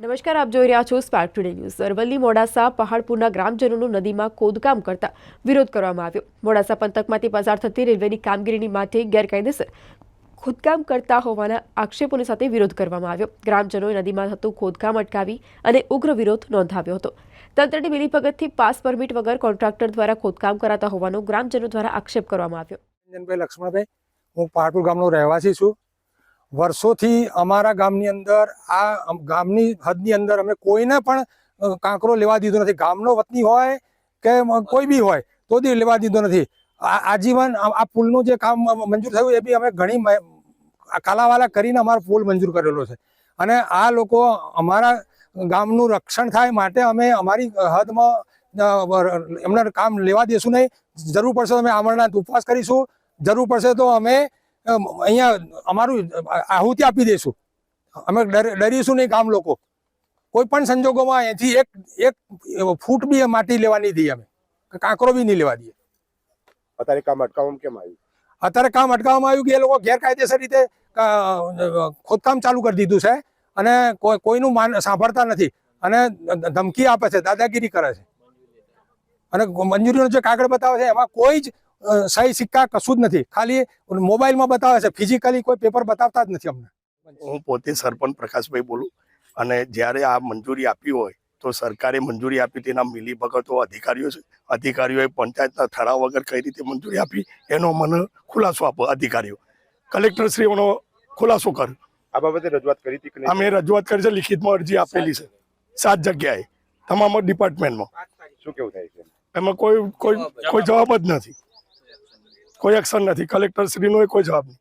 નમસ્કાર, આપ જોઈ રહ્યા છો Spark Today News Aravalli Modasa પહાડપુરના ગ્રામજનોનું નદીમાં ખોદકામ કરતા વિરોધ કરવામાં આવ્યો. મોડાસા પંથકમાંથી પસાર થતી રેલવેની કામગીરીની માટે ગેરકાયદેસર ખોદકામ કરતા હોવાના આક્ષેપોની સાથે વિરોધ કરવામાં આવ્યો. ગ્રામજનોએ નદીમાં થતું ખોદકામ અટકાવી અને ઉગ્ર વિરોધ નોંધાવ્યો હતો. તંત્રની મિલીભગતથી પાસ પરમિટ વગર કોન્ટ્રાક્ટર દ્વારા ખોદકામ કરાતા હોવાનો ગ્રામજનો દ્વારા આક્ષેપ કરવામાં આવ્યો. લક્ષ્મણભાઈ, હું પહાડપુર ગામનો રહેવાસી છું. વર્ષોથી અમારા ગામની અંદર આ ગામની હદની અંદર અમે કોઈને પણ કાંકરો લેવા દીધો નથી. ગામનો વતની હોય કે કોઈ બી હોય તો બી લેવા દીધો નથી. આજીવન આ પુલનું જે કામ મંજૂર થયું એ બી અમે ઘણી કાલાવાલા કરીને અમારો પુલ મંજૂર કરેલો છે. અને આ લોકો અમારા ગામનું રક્ષણ થાય માટે અમે અમારી હદમાં એમને કામ લેવા દેશું નહીં. જરૂર પડશે તો અમે અમરનાથ ઉપવાસ કરીશું. જરૂર પડશે તો અમ, અહીંયા અમારું આહુતિ આપી દઈશું. અમે ડર- ડરીશું નહીં ગામ લોકો. કોઈ પણ સંજોગોમાં અહીંથી એક એક ફૂટ બી માટી લેવા નહીં દઈએ અમે. કાંકરો બી નહીં લેવા દઈએ. અત્યારે કામ અટકાવવામાં કેમ આવ્યું? અત્યારે કામ અટકાવવામાં આવ્યું કે એ લોકો ગેરકાયદેસર રીતે ખોદકામ ચાલુ કરી દીધું છે અને કોઈ કોઈનું માન સાંભળતા નથી. અને ધમકી આપે છે દાદાગીરી કરે છે. અને મંજૂરીનો જે કાગળ બતાવે છે એમાં કોઈ જ સહી સિક્કા કશું જ નથી. ખાલી મોબાઈલમાં બતાવે છે. ફિઝિકલી કોઈ પેપર બતાવતા જ નથી અમને. હું પોતે સરપંચ પ્રકાશભાઈ બોલું અને જ્યારે આ મંજૂરી આપી હોય તો સરકારે મંજૂરી આપી તેના મિલીભગતો અધિકારીઓ છે. અધિકારીઓએ પંચાયતના ઠરાવ વગર કઈ રીતે મંજૂરી આપી એનો મને ખુલાસો આપો અધિકારીઓ. કલેક્ટરશ્રીઓનો ખુલાસો કર. આ બાબતે રજૂઆત કરી હતી કે અમે રજૂઆત કરી છે. લિખિતમાં અરજી આપેલી છે. સાત જગ્યાએ. તમામ ડિપાર્ટમેન્ટમાં શું કેવું થાય છે? એમાં કોઈ કોઈ કોઈ જવાબ જ નથી. કોઈ એક્શન નથી. કલેક્ટરશ્રીનો કોઈ જવાબ નહીં.